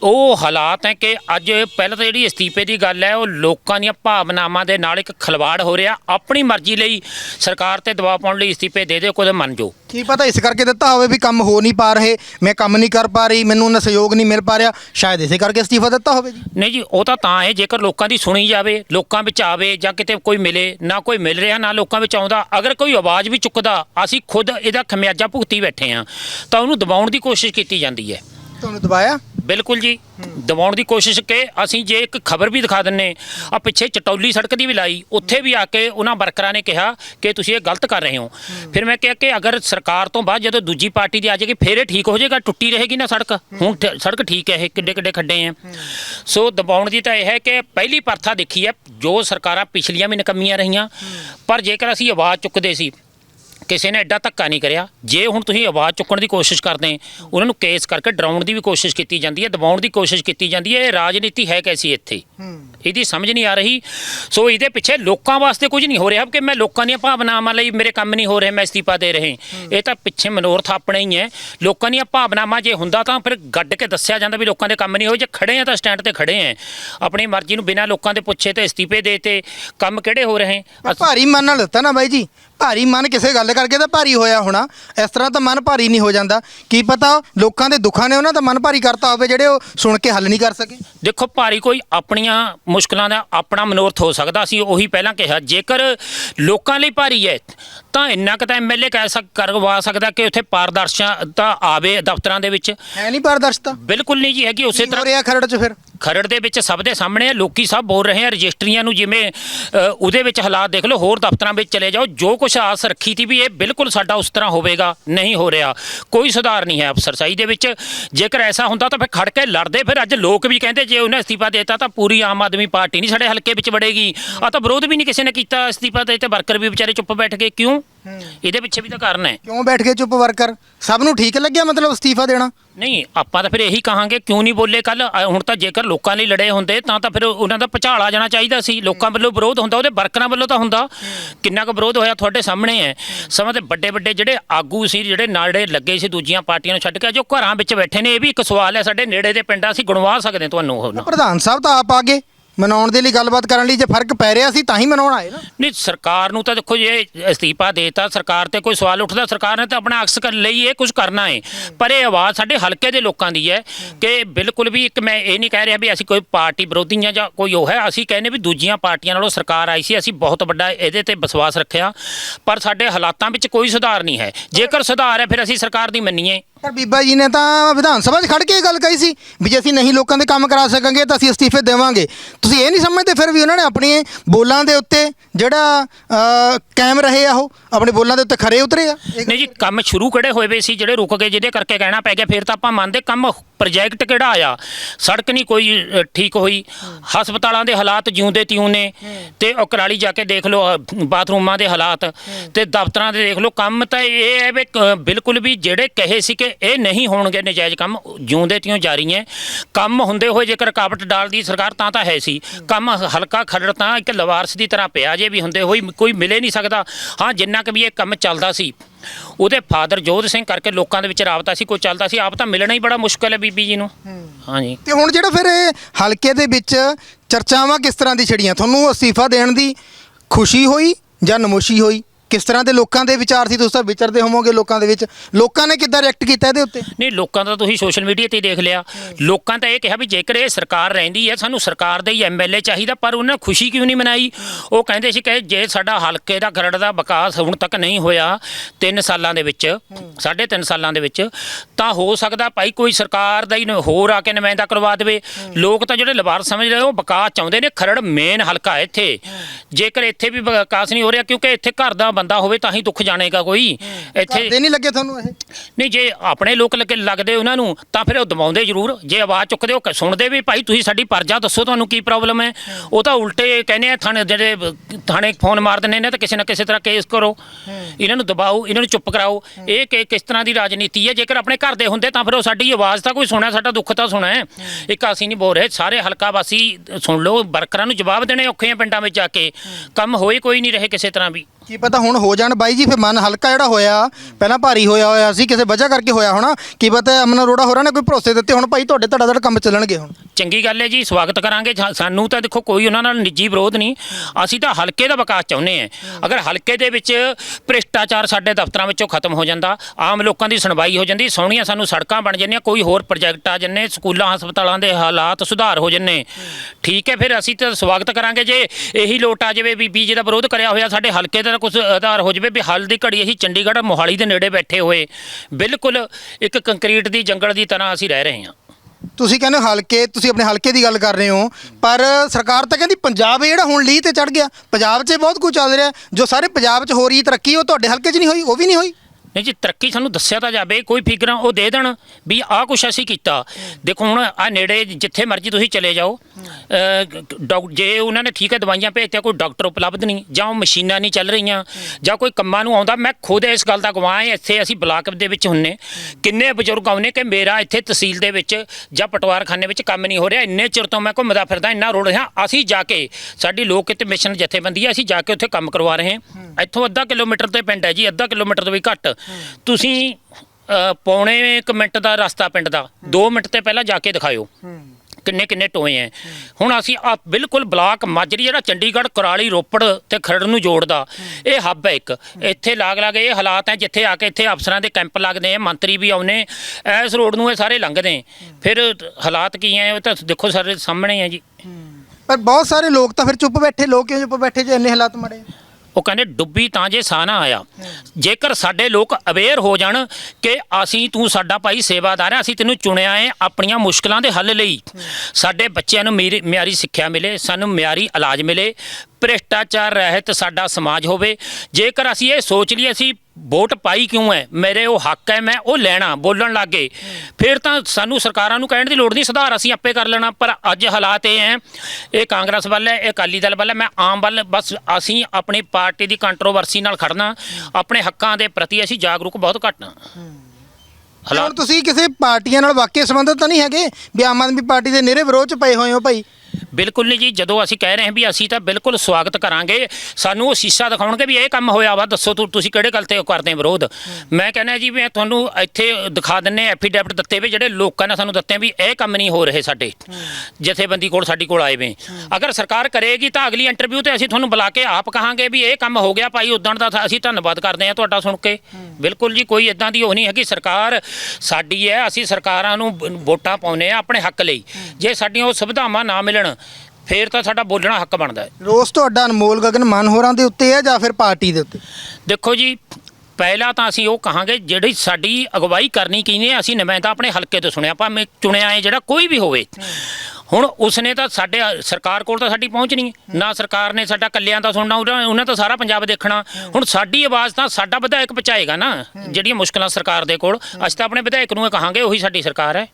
ਉਹ ਹਾਲਾਤ ਹੈ ਕਿ ਅੱਜ ਪਹਿਲਾਂ ਤਾਂ ਜਿਹੜੀ ਅਸਤੀਫੇ ਦੀ ਗੱਲ ਹੈ ਉਹ ਲੋਕਾਂ ਦੀਆਂ ਭਾਵਨਾਵਾਂ ਦੇ ਨਾਲ ਇੱਕ ਖਲਵਾੜ ਹੋ ਰਿਹਾ। ਆਪਣੀ ਮਰਜ਼ੀ ਲਈ ਸਰਕਾਰ ਤੇ ਦਬਾਅ ਪਾਉਣ ਲਈ ਅਸਤੀਫੇ ਦੇ ਦਿਓ ਕੋਈ ਮੰਨ ਜਾਓ। ਕੀ ਪਤਾ ਇਸ ਕਰਕੇ ਦਿੱਤਾ ਹੋਵੇ ਵੀ ਕੰਮ ਹੋ ਨਹੀਂ ਪਾ ਰਹੇ ਮੈਂ ਕੰਮ ਨਹੀਂ ਕਰ ਪਾ ਰਹੀ ਮੈਨੂੰ ਉਹਨਾਂ ਸਹਿਯੋਗ ਨਹੀਂ ਮਿਲ ਪਾ ਰਿਹਾ ਸ਼ਾਇਦ ਇਸੇ ਕਰਕੇ ਅਸਤੀਫਾ ਦਿੱਤਾ ਹੋਵੇ ਜੀ। ਨਹੀਂ ਜੀ ਉਹ ਤਾਂ ਤਾਂ ਹੈ ਜੇਕਰ ਲੋਕਾਂ ਦੀ ਸੁਣੀ ਜਾਵੇ ਲੋਕਾਂ ਵਿੱਚ ਆਵੇ ਜਾਂ ਕਿਤੇ ਕੋਈ ਮਿਲੇ ਨਾ ਕੋਈ ਮਿਲ ਰਿਹਾ ਨਾ ਲੋਕਾਂ ਵਿੱਚ ਆਉਂਦਾ ਅਗਰ ਕੋਈ ਆਵਾਜ਼ ਵੀ ਚੁੱਕਦਾ ਅਸੀਂ ਖੁਦ ਇਹਦਾ ਖਮਿਆਜਾ ਭੁਗਤੀ ਬੈਠੇ ਆ ਤਾਂ ਉਹਨੂੰ ਦਬਾਉਣ ਦੀ ਕੋਸ਼ਿਸ਼ ਕੀਤੀ ਜਾਂਦੀ ਹੈ। ਤੁਹਾਨੂੰ ਦਬਾਇਆ? ਬਿਲਕੁਲ ਜੀ। ਦਬਾਉਣ ਦੀ ਕੋਸ਼ਿਸ਼ ਕਿ ਅਸੀਂ ਜੇ ਇੱਕ ਖਬਰ ਵੀ ਦਿਖਾ ਦਿੰਨੇ ਆ ਪਿੱਛੇ ਚਟੌਲੀ ਸੜਕ ਦੀ ਵੀ ਲਾਈ, ਉੱਥੇ ਵੀ ਆ ਕੇ ਉਹਨਾਂ ਵਰਕਰਾਂ ਨੇ ਕਿਹਾ ਕਿ ਤੁਸੀਂ ਇਹ ਗਲਤ ਕਰ ਰਹੇ ਹੋ। ਫਿਰ ਮੈਂ ਕਿਹਾ ਕਿ ਅਗਰ ਸਰਕਾਰ ਤੋਂ ਬਾਅਦ ਜਦੋਂ ਦੂਜੀ ਪਾਰਟੀ ਦੀ ਆ ਜਾਏਗੀ, ਫਿਰ ਇਹ ਠੀਕ ਹੋ ਜਾਏਗਾ, ਟੁੱਟੀ ਰਹੇਗੀ ਨਾ ਸੜਕ? ਹੁਣ ਠ- ਸੜਕ ਠੀਕ ਹੈ, ਇਹ ਕਿੱਡੇ ਕਿੱਡੇ ਖੱਡੇ ਆ। ਸੋ ਦਬਾਉਣ ਦੀ ਤਾਂ ਇਹ ਹੈ ਕਿ ਪਹਿਲੀ ਪ੍ਰਥਾ ਦੇਖੀ ਹੈ, ਜੋ ਸਰਕਾਰਾਂ ਪਿਛਲੀਆਂ ਵੀ ਨਕਮੀਆਂ ਰਹੀਆਂ, ਪਰ ਜੇਕਰ ਅਸੀਂ ਆਵਾਜ਼ ਚੁੱਕਦੇ ਸੀ ਕਿਸੇ ਨੇ ਐਡਾ ਧੱਕਾ ਨਹੀਂ ਕਰਿਆ। ਜੇ ਹੁਣ ਤੁਸੀਂ ਆਵਾਜ਼ ਚੁੱਕਣ ਦੀ ਕੋਸ਼ਿਸ਼ ਕਰਦੇ ਉਹਨਾਂ ਨੂੰ ਕੇਸ ਕਰਕੇ ਡਰਾਉਣ ਦੀ ਵੀ ਕੋਸ਼ਿਸ਼ ਕੀਤੀ ਜਾਂਦੀ ਹੈ ਦਬਾਉਣ ਦੀ ਕੋਸ਼ਿਸ਼ ਕੀਤੀ ਜਾਂਦੀ ਹੈ। ਇਹ ਰਾਜਨੀਤੀ ਹੈ ਕੈਸੀ ਇੱਥੇ? ਇਹਦੀ ਸਮਝ ਨਹੀਂ ਆ ਰਹੀ। ਸੋ ਇਹਦੇ ਪਿੱਛੇ ਲੋਕਾਂ ਵਾਸਤੇ ਕੁਝ ਨਹੀਂ ਹੋ ਰਿਹਾ ਕਿ ਮੈਂ ਲੋਕਾਂ ਦੀਆਂ ਭਾਵਨਾਵਾਂ ਲਈ ਮੇਰੇ ਕੰਮ ਨਹੀਂ ਹੋ ਰਹੇ ਮੈਂ ਅਸਤੀਫਾ ਦੇ ਰਹੇ। ਇਹ ਤਾਂ ਪਿੱਛੇ ਮਨੋਰਥ ਆਪਣੇ ਹੀ ਹੈ। ਲੋਕਾਂ ਦੀਆਂ ਭਾਵਨਾਵਾਂ ਜੇ ਹੁੰਦਾ ਤਾਂ ਫਿਰ ਗੱਡ ਕੇ ਦੱਸਿਆ ਜਾਂਦਾ ਵੀ ਲੋਕਾਂ ਦੇ ਕੰਮ ਨਹੀਂ ਹੋਏ। ਜੇ ਖੜੇ ਆ ਤਾਂ ਸਟੈਂਡ ਤੇ ਖੜੇ ਆ। ਆਪਣੀ ਮਰਜ਼ੀ ਨੂੰ ਬਿਨਾਂ ਲੋਕਾਂ ਦੇ ਪੁੱਛੇ ਤੇ ਅਸਤੀਫੇ ਦੇ ਤੇ ਕੰਮ ਕਿਹੜੇ ਹੋ ਰਹੇ? ਭਾਰੀ ਮਨ ਨਾਲ ਦਿੱਤਾ ਨਾ ਬਾਈ ਜੀ। ਭਾਰੀ ਮਨ ਕਿਸੇ ਗੱਲ ਕਰਕੇ ਤਾਂ ਭਾਰੀ ਹੋਇਆ ਹੋਣਾ। ਇਸ ਤਰ੍ਹਾਂ ਤਾਂ ਮਨ ਭਾਰੀ ਨਹੀਂ ਹੋ ਜਾਂਦਾ। ਕੀ ਪਤਾ ਲੋਕਾਂ ਦੇ ਦੁੱਖਾਂ ਨੇ ਉਹਨਾਂ ਦਾ ਮਨ ਭਾਰੀ ਕਰਤਾ ਹੋਵੇ ਜਿਹੜੇ ਉਹ ਸੁਣ ਕੇ ਹੱਲ ਨਹੀਂ ਕਰ ਸਕੇ। ਦੇਖੋ ਭਾਰੀ ਕੋਈ ਆਪਣੀਆਂ ਮੁਸ਼ਕਲਾਂ ਦਾ ਆਪਣਾ ਮਨੋਰਥ ਹੋ ਸਕਦਾ। ਸੀ ਉਹੀ ਪਹਿਲਾਂ ਕਿਹਾ ਜੇਕਰ ਲੋਕਾਂ ਲਈ ਭਾਰੀ ਹੈ ਤਾਂ ਇੰਨਾ ਕੁ ਤਾਂ ਐਮਐਲਏ ਕਹਿ ਸਕ ਕਰਵਾ ਸਕਦਾ ਕਿ ਉੱਥੇ ਪਾਰਦਰਸ਼ਤਾ ਆਵੇ ਦਫ਼ਤਰਾਂ ਦੇ ਵਿੱਚ। ਹੈ ਨਹੀਂ ਪਾਰਦਰਸ਼ਤਾ। ਬਿਲਕੁਲ ਨਹੀਂ ਜੀ ਹੈਗੀ ਉਸੇ ਕੀ ਹੋ ਤਰ੍ਹਾਂ ਰਿਹਾ ਖਰੜ 'ਚ ਫਿਰ? ਖਰੜ ਦੇ ਵਿੱਚ ਸਭ ਦੇ ਸਾਹਮਣੇ ਹੈ, ਲੋਕੀ ਸਭ ਬੋਲ ਰਹੇ ਆ ਰਜਿਸਟਰੀਆਂ ਨੂੰ ਜਿਵੇਂ ਅ, ਉਹਦੇ ਵਿੱਚ ਹਾਲਾਤ ਦੇਖ ਲਓ ਹੋਰ ਦਫ਼ਤਰਾਂ ਵਿੱਚ ਚਲੇ ਜਾਓ ਜੋ ਕੁਝ ਆਸ ਰੱਖੀ ਸੀ ਵੀ ਇਹ ਬਿਲਕੁਲ ਸਾਡਾ ਉਸ ਤਰ੍ਹਾਂ ਹੋਵੇਗਾ ਨਹੀਂ ਹੋ ਰਿਹਾ। ਕੋਈ ਸੁਧਾਰ ਨਹੀਂ ਹੈ ਅਫਸਰਸਾਈ ਦੇ ਵਿੱਚ। ਜੇਕਰ ਐਸਾ ਹੁੰਦਾ ਤਾਂ ਫਿਰ ਖੜ ਕੇ ਲੜਦੇ ਫਿਰ ਅੱਜ ਲੋਕ ਵੀ ਕਹਿੰਦੇ ਜੇ ਉਹਨੇ ਅਸਤੀਫਾ ਦੇਤਾ ਤਾਂ ਪੂਰੀ ਆਮ ਆਦਮੀ ਪਾਰਟੀ ਨਹੀਂ ਸਾਡੇ ਹਲਕੇ ਵਿੱਚ ਵੜੇਗੀ। ਆ ਤਾਂ ਵਿਰੋਧ ਵੀ ਨਹੀਂ ਕਿਸੇ ਨੇ ਕੀਤਾ ਅਸਤੀਫਾ ਦੇ ਤੇ ਵਰਕਰ ਵੀ ਵਿਚਾਰੇ ਚੁੱਪ ਬੈਠ ਗਏ। ਕਿਉਂ? ਇਹਦੇ ਪਿੱਛੇ ਵੀ ਤਾਂ ਕਾਰਨ ਹੈ। ਕਿਉਂ ਬੈਠ ਕੇ ਚੁੱਪ ਵਰਕਰ? ਸਭ ਨੂੰ ਠੀਕ ਲੱਗਿਆ ਮਤਲਬ ਅਸਤੀਫਾ ਦੇਣਾ? ਨਹੀਂ ਆਪਾਂ ਤਾਂ ਫਿਰ ਇਹੀ ਕਹਾਂਗੇ ਕਿਉਂ ਨਹੀਂ ਬੋਲੇ ਕੱਲ? ਹੁਣ ਤਾਂ ਜੇਕਰ ਲੋਕਾਂ ਲਈ ਲੜੇ ਹੁੰਦੇ ਤਾਂ ਤਾਂ ਫਿਰ ਉਹਨਾਂ ਦਾ ਭਚਾਲ ਆ ਜਾਣਾ ਚਾਹੀਦਾ ਸੀ। ਲੋਕਾਂ ਵੱਲੋਂ ਵਿਰੋਧ ਹੁੰਦਾ ਉਹਦੇ ਵਰਕਰਾਂ ਵੱਲੋਂ ਤਾਂ ਹੁੰਦਾ। ਕਿੰਨਾ ਕੁ ਵਿਰੋਧ ਹੋਇਆ ਤੁਹਾਡੇ ਸਾਹਮਣੇ ਹੈ। ਸਮਾਂ ਤੇ ਵੱਡੇ ਵੱਡੇ ਜਿਹੜੇ ਆਗੂ ਸੀ ਜਿਹੜੇ ਨਾੜੇ ਲੱਗੇ ਸੀ ਦੂਜੀਆਂ ਪਾਰਟੀਆਂ ਨੂੰ ਛੱਡ ਕੇ ਜੋ ਘਰਾਂ ਵਿੱਚ ਬੈਠੇ ਨੇ। ਇਹ ਵੀ ਇੱਕ ਸਵਾਲ ਹੈ ਸਾਡੇ ਨੇੜੇ ਦੇ ਪਿੰਡਾਂ ਅਸੀਂ ਗੁਣਵਾ ਸਕਦੇ ਤੁਹਾਨੂੰ ਉਹ। ਪ੍ਰਧਾਨ ਸਾਹਿਬ ਤਾਂ ਆਪ ਆ ਗਏ। ਮਨਾਉਣ ਦੇ ਲਈ ਗੱਲਬਾਤ ਕਰਨ ਲਈ ਜੇ ਫ਼ਰਕ ਪੈ ਰਿਹਾ ਸੀ ਤਾਂ ਹੀ ਮਨਾਉਣ ਆਏ ਨਾ। ਨਹੀਂ, ਸਰਕਾਰ ਨੂੰ ਤਾਂ ਦੇਖੋ ਜੇ ਅਸਤੀਫਾ ਦੇਤਾ, ਸਰਕਾਰ ਤੇ ਕੋਈ ਸਵਾਲ ਉੱਠਦਾ, ਸਰਕਾਰ ਨੇ ਤਾਂ ਆਪਣਾ ਅਕਸ ਕਰ ਲਈ, ਇਹ ਕੁਝ ਕਰਨਾ ਹੈ ਪਰ ਇਹ ਆਵਾਜ਼ ਸਾਡੇ ਹਲਕੇ ਦੇ ਲੋਕਾਂ ਦੀ ਹੈ ਕਿ ਬਿਲਕੁਲ ਵੀ ਇੱਕ ਮੈਂ ਇਹ ਨਹੀਂ ਕਹਿ ਰਿਹਾ ਵੀ ਅਸੀਂ ਕੋਈ ਪਾਰਟੀ ਵਿਰੋਧੀ ਹਾਂ ਜਾਂ ਕੋਈ ਉਹ ਹੈ, ਅਸੀਂ ਕਹਿੰਦੇ ਵੀ ਦੂਜੀਆਂ ਪਾਰਟੀਆਂ ਨਾਲੋਂ ਸਰਕਾਰ ਆਈ ਸੀ, ਅਸੀਂ ਬਹੁਤ ਵੱਡਾ ਇਹਦੇ ਤੇ ਵਿਸ਼ਵਾਸ ਰੱਖਿਆ। ਪਰ ਸਾਡੇ ਹਾਲਾਤਾਂ ਵਿੱਚ ਕੋਈ ਸੁਧਾਰ ਨਹੀਂ ਹੈ। ਜੇਕਰ ਸੁਧਾਰ ਹੈ, ਫਿਰ ਅਸੀਂ ਸਰਕਾਰ ਦੀ ਮੰਨੀਏ। ਪਰ ਬੀਬਾ ਜੀ ਨੇ ਤਾਂ ਵਿਧਾਨ ਸਭਾ 'ਚ ਖੜ ਕੇ ਇਹ ਗੱਲ ਕਹੀ ਸੀ ਵੀ ਜੇ ਅਸੀਂ ਨਹੀਂ ਲੋਕਾਂ ਦੇ ਕੰਮ ਕਰਾ ਸਕਾਂਗੇ ਤਾਂ ਅਸੀਂ ਅਸਤੀਫੇ ਦੇਵਾਂਗੇ। ਤੁਸੀਂ ਇਹ ਨਹੀਂ ਸਮਝਦੇ ਫਿਰ ਵੀ ਉਹਨਾਂ ਨੇ ਆਪਣੀ ਬੋਲਾਂ ਦੇ ਉੱਤੇ ਜਿਹੜਾ ਅਹ, ਕਾਇਮ ਰਹੇ ਆ ਉਹ ਆਪਣੇ ਬੋਲਾਂ ਦੇ ਉੱਤੇ ਖਰੇ ਉਤਰੇ ਆ? ਇਹ ਨਹੀਂ ਜੀ ਕੰਮ ਸ਼ੁਰੂ ਕਿਹੜੇ ਹੋਏ ਵੇ ਸੀ ਜਿਹੜੇ ਰੁਕ ਗਏ ਜਿਹਦੇ ਕਰਕੇ ਕਹਿਣਾ ਪੈ ਗਿਆ ਫਿਰ ਤਾਂ ਆਪਾਂ ਮੰਨਦੇ ਕੰਮ ਪ੍ਰੋਜੈਕਟ ਕਿਹੜਾ ਆਇਆ? ਸੜਕ ਨਹੀਂ ਕੋਈ ਅ, ਠੀਕ ਹੋਈ। ਹਸਪਤਾਲਾਂ ਦੇ ਹਾਲਾਤ ਜਿਉਂਦੇ ਤਿਉਂ ਨੇ। ਤੇ ਉਹ ਕਰਾਲੀ ਜਾ ਕੇ ਦੇਖ ਲਓ ਅ, ਬਾਥਰੂਮਾਂ ਦੇ ਹਾਲਾਤ। ਤੇ ਦਫ਼ਤਰਾਂ ਦੇ ਦੇਖ ਲਓ ਕੰਮ ਤਾਂ ਇਹ ਹੈ ਵੀ ਕ- ਬਿਲਕੁਲ ਵੀ ਜਿਹੜੇ ਕਹੇ ਸੀ ਕਿ ਇਹ ਨਹੀਂ ਹੋਣਗੇ ਨਜਾਇਜ਼ ਕੰਮ ਜਿਉਂਦੇ ਤਿਉਂ ਜਾਰੀ ਹੈ ਕੰਮ ਹੁੰਦੇ ਹੋਏ ਜੇਕਰ ਰੁਕਾਵਟ ਡਾਲਦੀ ਸਰਕਾਰ ਤਾਂ ਤਾਂ ਹੈ ਸੀ। ਕੰਮ ਹਲਕਾ ਖੜੜ ਤਾਂ ਇੱਕ ਲਵਾਰਸ ਦੀ ਤਰ੍ਹਾਂ ਪਿਆ ਜੇ ਵੀ ਹੁੰਦੇ ਹੋਈ ਕੋਈ ਮਿਲੇ ਨਹੀਂ ਸਕਦਾ। ਹਾਂ ਜਿੰਨਾ ਕੁ ਵੀ ਇਹ ਕੰਮ ਚੱਲਦਾ ਸੀ ਉਹਦੇ ਫਾਦਰ ਜੋਧ ਸਿੰਘ ਕਰਕੇ ਲੋਕਾਂ ਦੇ ਵਿੱਚ ਰਾਬਤਾ ਸੀ ਕੋਈ ਚੱਲਦਾ ਸੀ ਆਪ ਤਾਂ ਮਿਲਣਾ ਹੀ ਬੜਾ ਮੁਸ਼ਕਲ ਹੈ ਬੀਬੀ ਜੀ ਨੂੰ। ਹਾਂਜੀ। ਤੇ ਹੁਣ ਜਿਹੜਾ ਫਿਰ ਇਹ ਹਲਕੇ ਦੇ ਵਿੱਚ ਚਰਚਾਵਾਂ ਕਿਸ ਤਰ੍ਹਾਂ ਦੀ ਛੜੀਆਂ? ਤੁਹਾਨੂੰ ਅਸਤੀਫਾ ਦੇਣ ਦੀ ਖੁਸ਼ੀ ਹੋਈ ਜਾਂ ਨਮੋਸ਼ੀ ਹੋਈ? ਕਿਸ ਤਰ੍ਹਾਂ ਦੇ ਲੋਕਾਂ ਦੇ ਵਿਚਾਰ ਸੀ? ਤੁਸੀਂ ਤਾਂ ਵਿਚਰਦੇ ਹੋਵੋਗੇ ਲੋਕਾਂ ਦੇ ਵਿੱਚ। ਲੋਕਾਂ ਨੇ ਕਿੱਦਾਂ ਰਿਐਕਟ ਕੀਤਾ ਇਹਦੇ ਉੱਤੇ? ਨਹੀਂ, ਲੋਕਾਂ ਦਾ ਤੁਸੀਂ ਸੋਸ਼ਲ ਮੀਡੀਆ ਤੇ ਹੀ ਦੇਖ ਲਿਆ। ਲੋਕਾਂ ਤਾਂ ਇਹ ਕਿਹਾ ਵੀ ਜੇਕਰ ਇਹ ਸਰਕਾਰ ਰਹਿੰਦੀ ਹੈ, ਸਾਨੂੰ ਸਰਕਾਰ ਦੇ ਹੀ ਐਮਐਲਏ ਚਾਹੀਦਾ, ਪਰ ਉਹਨਾਂ ਖੁਸ਼ੀ ਕਿਉਂ ਨਹੀਂ ਮਨਾਈ? ਉਹ ਕਹਿੰਦੇ ਸੀ ਕਿ ਜੇ ਸਾਡਾ ਹਲਕੇ ਦਾ ਖਰੜ ਦਾ ਵਿਕਾਸ ਹੁਣ ਤੱਕ ਨਹੀਂ ਹੋਇਆ 3 ਸਾਲਾਂ ਦੇ ਵਿੱਚ, ਸਾਢੇ ਤਿੰਨ ਸਾਲਾਂ ਦੇ ਵਿੱਚ, ਤਾਂ ਹੋ ਸਕਦਾ ਭਾਈ ਕੋਈ ਸਰਕਾਰ ਦਾ ਹੀ ਨ- ਹੋਰ ਆ ਕੇ ਨੁਮਾਇੰਦਾ ਕਰਵਾ ਦੇਵੇ। ਲੋਕ ਤਾਂ ਜਿਹੜੇ ਲਵਾਰ ਸਮਝਦੇ ਉਹ ਵਿਕਾਸ ਚਾਹੁੰਦੇ ਨੇ। ਖਰੜ ਮੇਨ ਹਲਕਾ ਹੈ ਇੱਥੇ। ਜੇਕਰ ਇੱਥੇ ਵੀ ਵਿਕਾਸ ਨਹੀਂ ਹੋ ਰਿਹਾ, ਕਿਉਂਕਿ ਇੱਥੇ ਘਰ ਦਾ ਬੰਦਾ ਹੋਵੇ ਤਾਂ ਹੀ ਦੁੱਖ ਜਾਣੇਗਾ ਕੋਈ। ਇੱਥੇ ਦੇ ਨਹੀਂ ਲੱਗੇ ਤੁਹਾਨੂੰ ਇਹ? ਨਹੀਂ ਜੇ ਆਪਣੇ ਲੋਕ ਲੱਗੇ ਲੱਗਦੇ ਉਹਨਾਂ ਨੂੰ ਤਾਂ ਫਿਰ ਉਹ ਦਬਾਉਂਦੇ ਜ਼ਰੂਰ। ਜੇ ਆਵਾਜ਼ ਚੁੱਕਦੇ ਉਹ ਸੁਣਦੇ ਵੀ ਭਾਈ ਤੁਸੀਂ ਸਾਡੀ ਪਰਜਾ ਦੱਸੋ ਤੁਹਾਨੂੰ ਕੀ ਪ੍ਰੋਬਲਮ ਹੈ। ਉਹ ਤਾਂ ਉਲਟੇ ਕਹਿੰਦੇ ਆ ਥਾਣੇ ਜਿਹੜੇ ਥਾਣੇ ਫੋਨ ਮਾਰ ਦਿੰਦੇ ਨੇ ਤਾਂ ਕਿਸੇ ਨਾ ਕਿਸੇ ਤਰ੍ਹਾਂ ਕੇਸ ਕਰੋ। ਇਹਨਾਂ ਨੂੰ ਦਬਾਓ ਇਹਨਾਂ ਨੂੰ ਚੁੱਪ ਕਰਾਓ। ਇਹ ਕਿ ਕਿਸ ਤਰ੍ਹਾਂ ਦੀ ਰਾਜਨੀਤੀ ਹੈ? ਜੇਕਰ ਆਪਣੇ ਘਰ ਦੇ ਹੁੰਦੇ ਤਾਂ ਫਿਰ ਉਹ ਸਾਡੀ ਆਵਾਜ਼ ਤਾਂ ਕੋਈ ਸੁਣਿਆ ਸਾਡਾ ਦੁੱਖ ਤਾਂ ਸੁਣਾ ਹੈ। ਇੱਕ ਅਸੀਂ ਨਹੀਂ ਬੋਲ ਰਹੇ ਸਾਰੇ ਹਲਕਾ ਵਾਸੀ ਸੁਣ ਲਓ ਵਰਕਰਾਂ ਨੂੰ ਜਵਾਬ ਦੇਣੇ ਔਖੇ ਆ ਪਿੰਡਾਂ ਵਿੱਚ ਜਾ ਕੇ। ਕੰਮ ਹੋਏ ਕੋਈ ਨਹੀਂ ਰਹੇ ਕਿਸੇ ਤਰ੍ਹਾਂ ਵੀ। ਕੀ ਪਤਾ ਹੁਣ ਹੋ ਜਾਣ ਬਾਈ ਜੀ, ਫਿਰ ਮਨ ਹਲਕਾ ਜਿਹੜਾ ਹੋਇਆ, ਪਹਿਲਾਂ ਭਾਰੀ ਹੋਇਆ ਹੋਇਆ ਸੀ, ਕਿਸੇ ਵਜ੍ਹਾ ਕਰਕੇ ਹੋਇਆ ਹੋਣਾ। ਕੀ ਪਤਾ ਅਮਨ ਅਰੋੜਾ ਹੋਰਾਂ ਨੇ ਕੋਈ ਭਰੋਸੇ ਦਿੱਤੇ ਹੁਣ, ਭਾਈ ਤੁਹਾਡੇ ਧੜਾ ਧੜ ਕੰਮ ਚੱਲਣਗੇ ਹੁਣ। ਚੰਗੀ ਗੱਲ ਹੈ ਜੀ, ਸਵਾਗਤ ਕਰਾਂਗੇ। ਸਾ- ਸਾਨੂੰ ਤਾਂ ਦੇਖੋ ਕੋਈ ਉਹਨਾਂ ਨਾਲ ਨਿੱਜੀ ਵਿਰੋਧ ਨਹੀਂ। ਅਸੀਂ ਤਾਂ ਹਲਕੇ ਦਾ ਵਿਕਾਸ ਚਾਹੁੰਦੇ ਹਾਂ। ਅਗਰ ਹਲਕੇ ਦੇ ਵਿੱਚ ਭ੍ਰਿਸ਼ਟਾਚਾਰ ਸਾਡੇ ਦਫ਼ਤਰਾਂ ਵਿੱਚੋਂ ਖਤਮ ਹੋ ਜਾਂਦਾ, ਆਮ ਲੋਕਾਂ ਦੀ ਸੁਣਵਾਈ ਹੋ ਜਾਂਦੀ, ਸੋਹਣੀਆਂ ਸਾਨੂੰ ਸੜਕਾਂ ਬਣ ਜਾਂਦੀਆਂ, ਕੋਈ ਹੋਰ ਪ੍ਰੋਜੈਕਟ ਆ ਜਾਂਦੇ ਸਕੂਲਾਂ, ਹਸਪਤਾਲਾਂ ਦੇ ਹਾਲਾਤ ਸੁਧਾਰ ਹੋ ਜਾਂਦੇ ਠੀਕ ਹੈ, ਫਿਰ ਅਸੀਂ ਤਾਂ ਸਵਾਗਤ ਕਰਾਂਗੇ ਜੇ ਇਹੀ ਲੋਟ ਆ ਜਾਵੇ ਵੀ ਬੀਜੇ ਦਾ ਵਿਰੋਧ ਕਰਿਆ ਹੋਇਆ ਸਾਡੇ ਹਲਕੇ ਦਾ ਕੁਝ ਆਧਾਰ ਹੋ ਜਾਵੇ ਵੀ ਹਲ ਦੀ ਘੜੀ ਅਸੀਂ ਚੰਡੀਗੜ੍ਹ ਮੋਹਾਲੀ ਦੇ ਨੇੜੇ ਬੈਠੇ ਹੋਏ, ਬਿਲਕੁਲ ਇੱਕ ਕੰਕਰੀਟ ਦੀ ਜੰਗਲ ਦੀ ਤਰ੍ਹਾਂ ਅਸੀਂ ਰਹਿ ਰਹੇ ਹਾਂ। ਤੁਸੀਂ ਕਹਿੰਦੇ ਹੋ ਹਲਕੇ, ਤੁਸੀਂ ਆਪਣੇ ਹਲਕੇ ਦੀ ਗੱਲ ਕਰ ਰਹੇ ਹੋ, ਪਰ ਸਰਕਾਰ ਤਾਂ ਕਹਿੰਦੀ ਪੰਜਾਬ ਇਹ ਜਿਹੜਾ ਹੁਣ ਲੀਹ ਤੇ ਚੜ ਗਿਆ, ਪੰਜਾਬ 'ਚ ਬਹੁਤ ਕੁਝ ਚੱਲ ਰਿਹਾ, ਜੋ ਸਾਰੇ ਪੰਜਾਬ 'ਚ ਹੋ ਰਹੀ ਤਰੱਕੀ ਉਹ ਤੁਹਾਡੇ ਹਲਕੇ 'ਚ ਨਹੀਂ ਹੋਈ, ਉਹ ਵੀ ਨਹੀਂ ਹੋਈ। ਨਹੀਂ ਜੀ ਤਰੱਕੀ ਸਾਨੂੰ ਦੱਸਿਆ ਤਾਂ ਜਾਵੇ ਕੋਈ ਫਿਕਰਾਂ ਉਹ ਦੇ ਦੇਣ ਵੀ ਆਹ ਕੁਛ ਅਸੀਂ ਕੀਤਾ। ਦੇਖੋ ਹੁਣ ਆ ਨੇੜੇ ਜਿੱਥੇ ਮਰਜ਼ੀ ਤੁਸੀਂ ਚਲੇ ਜਾਓ। ਅਹ, ਜੇ ਉਹਨਾਂ ਨੇ ਠੀਕ ਹੈ ਦਵਾਈਆਂ ਭੇਜਤੀਆਂ ਕੋਈ ਡਾਕਟਰ ਉਪਲਬਧ ਨਹੀਂ ਜਾਂ ਉਹ ਮਸ਼ੀਨਾਂ ਨਹੀਂ ਚੱਲ ਰਹੀਆਂ ਜਾਂ ਕੋਈ ਕੰਮਾਂ ਨੂੰ ਆਉਂਦਾ ਮੈਂ ਖੁਦ ਇਸ ਗੱਲ ਦਾ ਗਵਾਹ ਹਾਂ ਇੱਥੇ ਅਸੀਂ ਬਲਾਕ ਦੇ ਵਿੱਚ ਹੁੰਨੇ ਕਿੰਨੇ ਬਜ਼ੁਰਗ ਆਉਂਦੇ ਕਿ ਮੇਰਾ ਇੱਥੇ ਤਹਿਸੀਲ ਦੇ ਵਿੱਚ ਜਾਂ ਪਟਵਾਰਖਾਨੇ ਵਿੱਚ ਕੰਮ ਨਹੀਂ ਹੋ ਰਿਹਾ ਇੰਨੇ ਚਿਰ ਤੋਂ ਮੈਂ ਘੁੰਮਦਾ ਫਿਰਦਾ ਇੰਨਾ ਰੋੜ ਰਿਹਾ ਅਸੀਂ ਜਾ ਕੇ ਸਾਡੀ ਲੋਕ ਕਿਤੇ ਮਿਸ਼ਨ ਜਥੇਬੰਦੀ ਹੈ ਅਸੀਂ ਜਾ ਕੇ ਉੱਥੇ ਕੰਮ ਕਰਵਾ ਰਹੇ ਹਾਂ। ਇੱਥੋਂ ਅੱਧਾ ਕਿਲੋਮੀਟਰ ਤੇ ਪਿੰਡ ਹੈ ਜੀ ਅੱਧਾ ਕਿਲੋਮੀਟਰ ਤੋਂ ਵੀ ਘੱਟ। ਤੁਸੀਂ ਅ, ਪੌਣੇ ਇੱਕ ਮਿੰਟ ਦਾ ਰਸਤਾ ਪਿੰਡ ਦਾ 2 ਮਿੰਟ ਤੇ ਪਹਿਲਾਂ ਜਾ ਕੇ ਦਿਖਾਇਓ। ਕਿੰਨੇ ਕਿੰਨੇ ਟੋਏ ਐ। ਹੁਣ ਅਸੀਂ ਆ ਬਿਲਕੁਲ ਬਲਾਕ ਮਾਜਰੀ ਜਿਹੜਾ ਚੰਡੀਗੜ੍ਹ ਕੁਰਾਲੀ ਰੋਪੜ ਤੇ ਖਰੜ ਨੂੰ ਜੋੜਦਾ ਇਹ ਹੱਬ ਹੈ ਇੱਕ। ਇੱਥੇ ਲਾਗ ਲਾਗ ਇਹ ਹਾਲਾਤ ਹੈ ਜਿੱਥੇ ਆ ਕੇ ਇੱਥੇ ਅਫਸਰਾਂ ਦੇ ਕੈਂਪ ਲੱਗਦੇ ਆ ਮੰਤਰੀ ਵੀ ਆਉਨੇ ਇਸ ਰੋਡ ਨੂੰ ਇਹ ਸਾਰੇ ਲੰਘਦੇ। ਫਿਰ ਹਾਲਾਤ ਕੀ ਐ ਉਹ ਤਾਂ ਦੇਖੋ ਸਾਰੇ ਸਾਹਮਣੇ ਹੈ ਜੀ। ਪਰ ਬਹੁਤ ਸਾਰੇ ਲੋਕ ਤਾਂ ਫਿਰ ਚੁੱਪ ਬੈਠੇ ਲੋਕ ਕਿਉਂ ਚੁੱਪ ਬੈਠੇ ਜੇ ਇੰਨੇ ਹਾਲਾਤ ਮਾੜੇ? ਉਹ ਕਹਿੰਦੇ ਡੁੱਬੀ ਤਾਂ ਜੇ ਸਾਹ ਨਾ ਆਇਆ। ਜੇਕਰ ਸਾਡੇ ਲੋਕ ਅਵੇਅਰ ਹੋ ਜਾਣ ਕਿ ਅਸੀਂ ਤੂੰ ਸਾਡਾ ਭਾਈ ਸੇਵਾਦਾਰ ਹੈ ਅਸੀਂ ਤੈਨੂੰ ਚੁਣਿਆ ਹੈ ਆਪਣੀਆਂ ਮੁਸ਼ਕਲਾਂ ਦੇ ਹੱਲ ਲਈ। ਸਾਡੇ ਬੱਚਿਆਂ ਨੂੰ ਮੇਰੀ- ਮਿਆਰੀ ਸਿੱਖਿਆ ਮਿਲੇ, ਸਾਨੂੰ ਮਿਆਰੀ ਇਲਾਜ ਮਿਲੇ, ਭ੍ਰਿਸ਼ਟਾਚਾਰ ਰਹਿਤ ਸਾਡਾ ਸਮਾਜ ਹੋਵੇ। ਜੇਕਰ ਅਸੀਂ ਇਹ ਸੋਚ ਲਈ ਅਸੀਂ ਵੋਟ ਪਾਈ ਕਿਉਂ ਹੈ? ਮੇਰੇ ਉਹ ਹੱਕ ਹੈ, ਮੈਂ ਉਹ ਲੈਣਾ, ਬੋਲਣ ਲੱਗੇ ਫਿਰ ਤਾਂ ਸਾਨੂੰ ਸਰਕਾਰਾਂ ਨੂੰ ਕਹਿਣ ਦੀ ਲੋੜ ਨਹੀਂ, ਸੁਧਾਰ ਅਸੀਂ ਆਪੇ ਕਰ ਲੈਣਾ। ਪਰ ਅੱਜ ਹਾਲਾਤ ਇਹ ਹੈ, ਇਹ ਕਾਂਗਰਸ ਵੱਲ ਹੈ, ਇਹ ਅਕਾਲੀ ਦਲ ਵੱਲ ਹੈ, ਮੈਂ ਆਮ ਵੱਲ ਬਸ ਅਸੀਂ ਆਪਣੀ ਪਾਰਟੀ ਦੀ ਕੰਟਰੋਵਰਸੀ ਨਾਲ ਖੜਨਾ, ਆਪਣੇ ਹੱਕਾਂ ਦੇ ਪ੍ਰਤੀ ਅਸੀਂ ਜਾਗਰੂਕ ਬਹੁਤ ਘੱਟ ਹਾਂ। ਤੇ ਹੁਣ ਤੁਸੀਂ ਕਿਸੇ ਪਾਰਟੀਆਂ ਨਾਲ ਵਾਕਈ ਸੰਬੰਧਿਤ ਤਾਂ ਨਹੀਂ ਹੈਗੇ? ਵੀ ਆਮ ਆਦਮੀ ਪਾਰਟੀ ਦੇ ਨੇਰੇ ਵਿਰੋਧ 'ਚ ਪਏ ਹੋਏ ਹੋ ਭਾਈ। ਬਿਲਕੁਲ ਨਹੀਂ ਜੀ ਜਦੋਂ ਅਸੀਂ ਕਹਿ ਰਹੇ ਹਾਂ ਵੀ ਅਸੀਂ ਤਾਂ ਬਿਲਕੁਲ ਸਵਾਗਤ ਕਰਾਂਗੇ ਸਾਨੂੰ ਉਹ ਸ਼ੀਸ਼ਾ ਦਿਖਾਉਣਗੇ ਵੀ ਇਹ ਕੰਮ ਹੋਇਆ ਵਾ ਦੱਸੋ ਤੁ- ਤੁਸੀਂ ਕਿਹੜੇ ਗੱਲ ਤੇ ਉਹ ਕਰਦੇ ਹੋ ਵਿਰੋਧ? ਮੈਂ ਕਹਿੰਦਾ ਜੀ ਮੈਂ ਤੁਹਾਨੂੰ ਇੱਥੇ ਦਿਖਾ ਦਿੰਨੇ ਐਫੀਡੈਵਿਟ ਦਿੱਤੇ ਵੀ ਜਿਹੜੇ ਲੋਕਾਂ ਨੇ ਸਾਨੂੰ ਦਿੱਤੇ ਵੀ ਇਹ ਕੰਮ ਨਹੀਂ ਹੋ ਰਹੇ ਸਾਡੇ ਜਥੇਬੰਦੀ ਕੋਲ ਸਾਡੀ ਕੋਲ ਆਏ ਵੇ। ਅਗਰ ਸਰਕਾਰ ਕਰੇਗੀ ਤਾਂ ਅਗਲੀ ਇੰਟਰਵਿਊ ਤੇ ਅਸੀਂ ਤੁਹਾਨੂੰ ਬੁਲਾ ਕੇ ਆਪ ਕਹਾਂਗੇ ਵੀ ਇਹ ਕੰਮ ਹੋ ਗਿਆ ਭਾਈ ਉਦਣ ਦਾ ਤਾਂ ਅਸੀਂ ਧੰਨਵਾਦ ਕਰਦੇ ਹਾਂ ਤੁਹਾਡਾ ਸੁਣ ਕੇ। ਬਿਲਕੁਲ ਜੀ ਕੋਈ ਇਦਾਂ ਦੀ ਉਹ ਨਹੀਂ ਹੈਗੀ ਸਰਕਾਰ ਸਾਡੀ ਹੈ ਅਸੀਂ ਸਰਕਾਰਾਂ ਨੂੰ ਵੋਟਾਂ ਪਾਉਨੇ ਆ ਆਪਣੇ ਹੱਕ ਲਈ। ਜੇ ਸਾਡੀਆਂ ਉਹ ਸੁਵਿਧਾਵਾਂ ਨਾ ਮਿਲਣ ਫੇਰ ਤਾਂ ਸਾਡਾ ਬੋਲਣਾ ਹੱਕ ਬਣਦਾ ਹੈ। ਰੋਸ ਤੁਹਾਡਾ ਅਨਮੋਲ ਗਗਨ ਮਾਨ ਹੋਰਾਂ ਦੇ ਉੱਤੇ ਹੈ ਜਾਂ ਫਿਰ ਪਾਰਟੀ ਦੇ ਉੱਤੇ? ਦੇਖੋ ਜੀ ਪਹਿਲਾਂ ਤਾਂ ਅਸੀਂ ਉਹ ਕਹਾਂਗੇ ਜਿਹੜੀ ਸਾਡੀ ਅਗਵਾਈ ਕਰਨੀ ਕਿਨੇ ਅਸੀਂ ਨੁਮਾਇੰਦਾ ਆਪਣੇ ਹਲਕੇ ਤੋਂ ਸੁਣਿਆ ਭਾਵੇਂ ਚੁਣਿਆ ਹੈ ਜਿਹੜਾ ਕੋਈ ਵੀ ਹੋਵੇ। ਹੁਣ ਉਸਨੇ ਤਾਂ ਸਾਡੇ ਸਰਕਾਰ ਕੋਲ ਤਾਂ ਸਾਡੀ ਪਹੁੰਚ ਨਹੀਂ ਹੈ। ਨਾ ਸਰਕਾਰ ਨੇ ਸਾਡਾ ਕੱਲਿਆਂ ਦਾ ਸੁਣਨਾ ਉਹਨਾਂ ਉਹਨਾਂ ਤਾਂ ਸਾਰਾ ਪੰਜਾਬ ਦੇਖਣਾ। ਹੁਣ ਸਾਡੀ ਆਵਾਜ਼ ਤਾਂ ਸਾਡਾ ਵਿਧਾਇਕ ਪਹੁੰਚਾਏਗਾ ਨਾ ਜਿਹੜੀਆਂ ਮੁਸ਼ਕਲਾਂ ਸਰਕਾਰ ਦੇ ਕੋਲ। ਅਸੀਂ ਤਾਂ ਆਪਣੇ ਵਿਧਾਇਕ ਨੂੰ ਇਹ ਕਹਾਂਗੇ ਉਹੀ ਸਾਡੀ ਸਰਕਾਰ ਹੈ।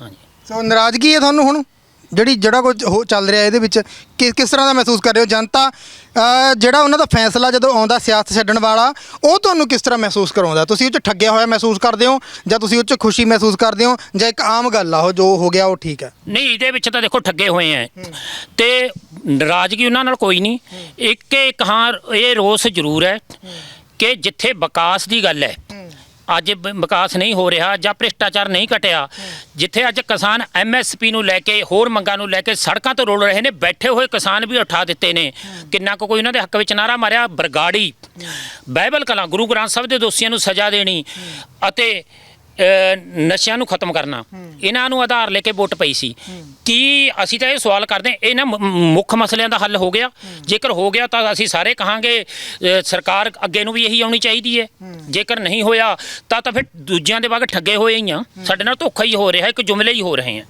ਹਾਂਜੀ। ਸੋ ਨਾਰਾਜ਼ਗੀ ਹੈ ਤੁਹਾਨੂੰ ਹੁਣ? ਜਿਹੜੀ ਜਿਹੜਾ ਕੁਝ ਹੋ ਚੱਲ ਰਿਹਾ ਇਹਦੇ ਵਿੱਚ ਕਿ ਕਿਸ ਤਰ੍ਹਾਂ ਦਾ ਮਹਿਸੂਸ ਕਰ ਰਹੇ ਹੋ ਜਨਤਾ? ਅਹ, ਜਿਹੜਾ ਉਹਨਾਂ ਦਾ ਫੈਸਲਾ ਜਦੋਂ ਆਉਂਦਾ ਸਿਆਸਤ ਛੱਡਣ ਵਾਲਾ ਉਹ ਤੁਹਾਨੂੰ ਕਿਸ ਤਰ੍ਹਾਂ ਮਹਿਸੂਸ ਕਰਾਉਂਦਾ? ਤੁਸੀਂ ਉਹ 'ਚ ਠੱਗਿਆ ਹੋਇਆ ਮਹਿਸੂਸ ਕਰਦੇ ਹੋ ਜਾਂ ਤੁਸੀਂ ਉਹ 'ਚ ਖੁਸ਼ੀ ਮਹਿਸੂਸ ਕਰਦੇ ਹੋ ਜਾਂ ਇੱਕ ਆਮ ਗੱਲ ਆ ਉਹ ਜੋ ਹੋ ਗਿਆ ਉਹ ਠੀਕ ਹੈ? ਨਹੀਂ ਇਹਦੇ ਵਿੱਚ ਤਾਂ ਦੇਖੋ ਠੱਗੇ ਹੋਏ ਐ। ਤੇ ਨਾਰਾਜ਼ਗੀ ਉਹਨਾਂ ਨਾਲ ਕੋਈ ਨਹੀਂ। ਇੱਕ ਇੱਕ ਹਾਂ ਇਹ ਰੋਸ ਜ਼ਰੂਰ ਹੈ ਕਿ ਜਿੱਥੇ ਵਿਕਾਸ ਦੀ ਗੱਲ ਹੈ ਅੱਜ ਬ- ਵਿਕਾਸ ਨਹੀਂ ਹੋ ਰਿਹਾ ਜਾਂ ਭ੍ਰਿਸ਼ਟਾਚਾਰ ਨਹੀਂ ਘਟਿਆ। ਜਿੱਥੇ ਅੱਜ ਕਿਸਾਨ ਐਮਐਸਪੀ ਨੂੰ ਲੈ ਕੇ ਹੋਰ ਮੰਗਾਂ ਨੂੰ ਲੈ ਕੇ ਸੜਕਾਂ ਤੋਂ ਰੋਲ ਰਹੇ ਨੇ, ਬੈਠੇ ਹੋਏ ਕਿਸਾਨ ਵੀ ਉਠਾ ਦਿੱਤੇ ਨੇ। ਕਿੰਨਾ ਕੁ ਕੋਈ ਉਹਨਾਂ ਦੇ ਹੱਕ ਵਿੱਚ ਨਾਰਾ ਮਾਰਿਆ? ਬਰਗਾੜੀ। ਬਾਈਬਲ ਕਲਾ ਗੁਰੂ ਗ੍ਰੰਥ ਸਾਹਿਬ ਦੇ ਦੋਸ਼ੀਆਂ ਨੂੰ ਸਜ਼ਾ ਦੇਣੀ ਅਤੇ ਨਸ਼ਿਆਂ ਨੂੰ ਖਤਮ ਕਰਨਾ। ਇਹਨਾਂ ਨੂੰ ਆਧਾਰ ਲੈ ਕੇ ਵੋਟ ਪਈ ਸੀ। ਕੀ ਅਸੀਂ ਤਾਂ ਇਹ ਸਵਾਲ ਕਰਦੇ ਹਾਂ, ਇਹਨਾਂ ਮ- ਮੁੱਖ ਮਸਲਿਆਂ ਦਾ ਹੱਲ ਹੋ ਗਿਆ। ਜੇਕਰ ਹੋ ਗਿਆ ਤਾਂ ਅਸੀਂ ਸਾਰੇ ਕਹਾਂਗੇ ਸਰਕਾਰ ਅੱਗੇ ਨੂੰ ਵੀ ਇਹੀ ਆਉਣੀ ਚਾਹੀਦੀ ਹੈ। ਜੇਕਰ ਨਹੀਂ ਹੋਇਆ ਤਾਂ ਤਾਂ ਫਿਰ ਦੂਜਿਆਂ ਦੇ ਵਾਂਗ ਠੱਗੇ ਹੋਏ ਹੀ ਆ। ਸਾਡੇ ਨਾਲ ਧੋਖਾ ਹੀ ਹੋ ਰਿਹਾ ਇੱਕ ਜੁਮਲੇ ਹੀ ਹੋ ਰਹੇ ਆ।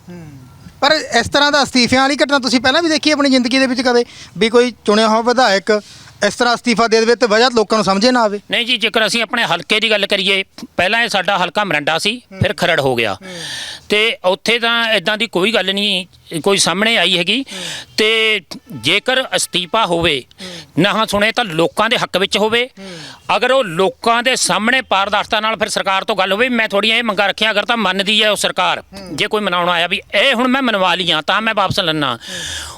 ਪਰ ਇਸ ਤਰ੍ਹਾਂ ਦਾ ਅਸਤੀਫਿਆਂ ਵਾਲੀ ਘਟਨਾ ਤੁਸੀਂ ਪਹਿਲਾਂ ਵੀ ਦੇਖੀ ਆਪਣੀ ਜ਼ਿੰਦਗੀ ਦੇ ਵਿੱਚ ਕਦੇ? ਵੀ ਕੋਈ ਚੁਣਿਆ ਹੋਇਆ ਵਿਧਾਇਕ ਇਸ ਤਰ੍ਹਾਂ ਅਸਤੀਫਾ ਦੇ ਦੇਵੇ ਤੇ ਵਜ੍ਹਾ ਲੋਕਾਂ ਨੂੰ ਸਮਝੇ ਨਾ ਆਵੇ। ਨਹੀਂ ਜੀ ਜੇਕਰ ਅਸੀਂ ਆਪਣੇ ਹਲਕੇ ਦੀ ਗੱਲ ਕਰੀਏ ਪਹਿਲਾਂ ਇਹ ਸਾਡਾ ਹਲਕਾ ਮਰੰਡਾ ਸੀ ਫਿਰ ਖਰੜ ਹੋ ਗਿਆ। ਤੇ ਉੱਥੇ ਤਾਂ ਇਦਾਂ ਦੀ ਕੋਈ ਗੱਲ ਨਹੀਂ। ਕੋਈ ਸਾਹਮਣੇ ਆਈ ਹੈਗੀ ਤੇ ਜੇਕਰ ਅਸਤੀਫਾ ਹੋਵੇ ਨਾ ਸੁਣੇ ਤਾਂ ਲੋਕਾਂ ਦੇ ਹੱਕ ਵਿੱਚ ਹੋਵੇ। ਅਗਰ ਉਹ ਲੋਕਾਂ ਦੇ ਸਾਹਮਣੇ ਪਾਰਦਰਸ਼ਤਾ ਨਾਲ ਫਿਰ ਸਰਕਾਰ ਤੋਂ ਗੱਲ ਹੋਵੇ ਮੈਂ ਥੋੜੀਆਂ ਇਹ ਮੰਗਾਂ ਰੱਖੀਆਂ ਅਗਰ ਤਾਂ ਮੰਨਦੀ ਹੈ ਉਹ ਸਰਕਾਰ ਜੇ ਕੋਈ ਮਨਾਉਣ ਆਇਆ ਵੀ ਇਹ ਹੁਣ ਮੈਂ ਮਨਵਾ ਲੀਆਂ ਤਾਂ ਮੈਂ ਵਾਪਸ ਲੈਣਾ